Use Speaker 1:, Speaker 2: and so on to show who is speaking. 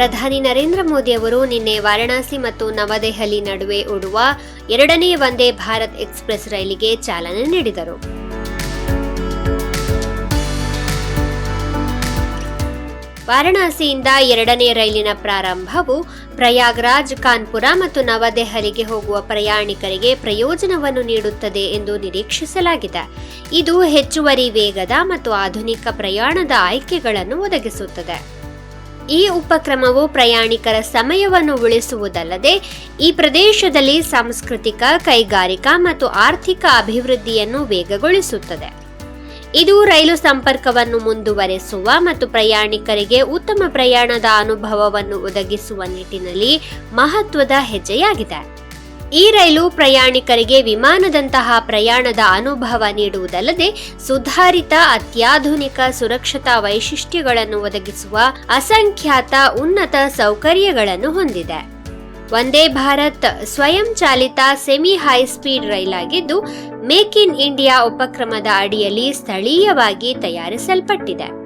Speaker 1: ಪ್ರಧಾನಿ ನರೇಂದ್ರ ಮೋದಿ ಅವರು ನಿನ್ನೆ ವಾರಣಾಸಿ ಮತ್ತು ನವದೆಹಲಿ ನಡುವೆ ಓಡುವ ಎರಡನೇ ವಂದೇ ಭಾರತ್ ಎಕ್ಸ್ಪ್ರೆಸ್ ರೈಲಿಗೆ ಚಾಲನೆ ನೀಡಿದರು. ವಾರಣಾಸಿಯಿಂದ ಎರಡನೇ ರೈಲಿನ ಪ್ರಾರಂಭವು ಪ್ರಯಾಗ್ರಾಜ್, ಕಾನ್ಪುರ ಮತ್ತು ನವದೆಹಲಿಗೆ ಹೋಗುವ ಪ್ರಯಾಣಿಕರಿಗೆ ಪ್ರಯೋಜನವನ್ನು ನೀಡುತ್ತದೆ ಎಂದು ನಿರೀಕ್ಷಿಸಲಾಗಿದೆ. ಇದು ಹೆಚ್ಚುವರಿ ವೇಗದ ಮತ್ತು ಆಧುನಿಕ ಪ್ರಯಾಣದ ಆಯ್ಕೆಗಳನ್ನು ಒದಗಿಸುತ್ತದೆ. ಈ ಉಪಕ್ರಮವು ಪ್ರಯಾಣಿಕರ ಸಮಯವನ್ನು ಉಳಿಸುವುದಲ್ಲದೆ ಈ ಪ್ರದೇಶದಲ್ಲಿ ಸಾಂಸ್ಕೃತಿಕ, ಕೈಗಾರಿಕಾ ಮತ್ತು ಆರ್ಥಿಕ ಅಭಿವೃದ್ಧಿಯನ್ನು ವೇಗಗೊಳಿಸುತ್ತದೆ. ಇದು ರೈಲು ಸಂಪರ್ಕವನ್ನು ಮುಂದುವರೆಸುವ ಮತ್ತು ಪ್ರಯಾಣಿಕರಿಗೆ ಉತ್ತಮ ಪ್ರಯಾಣದ ಅನುಭವವನ್ನು ಒದಗಿಸುವ ನಿಟ್ಟಿನಲ್ಲಿ ಮಹತ್ವದ ಹೆಜ್ಜೆಯಾಗಿದೆ. ಈ ರೈಲು ಪ್ರಯಾಣಿಕರಿಗೆ ವಿಮಾನದಂತಹ ಪ್ರಯಾಣದ ಅನುಭವ ನೀಡುವುದಲ್ಲದೆ ಸುಧಾರಿತ ಅತ್ಯಾಧುನಿಕ ಸುರಕ್ಷತಾ ವೈಶಿಷ್ಟ್ಯಗಳನ್ನು ಒದಗಿಸುವ ಅಸಂಖ್ಯಾತ ಉನ್ನತ ಸೌಕರ್ಯಗಳನ್ನು ಹೊಂದಿದೆ. ವಂದೇ ಭಾರತ್ ಸ್ವಯಂ ಚಾಲಿತ ಸೆಮಿ ಹೈ ಸ್ಪೀಡ್ ರೈಲಾಗಿದ್ದು ಮೇಕ್ ಇನ್ ಇಂಡಿಯಾ ಉಪಕ್ರಮದ ಅಡಿಯಲ್ಲಿ ಸ್ಥಳೀಯವಾಗಿ ತಯಾರಿಸಲ್ಪಟ್ಟಿದೆ.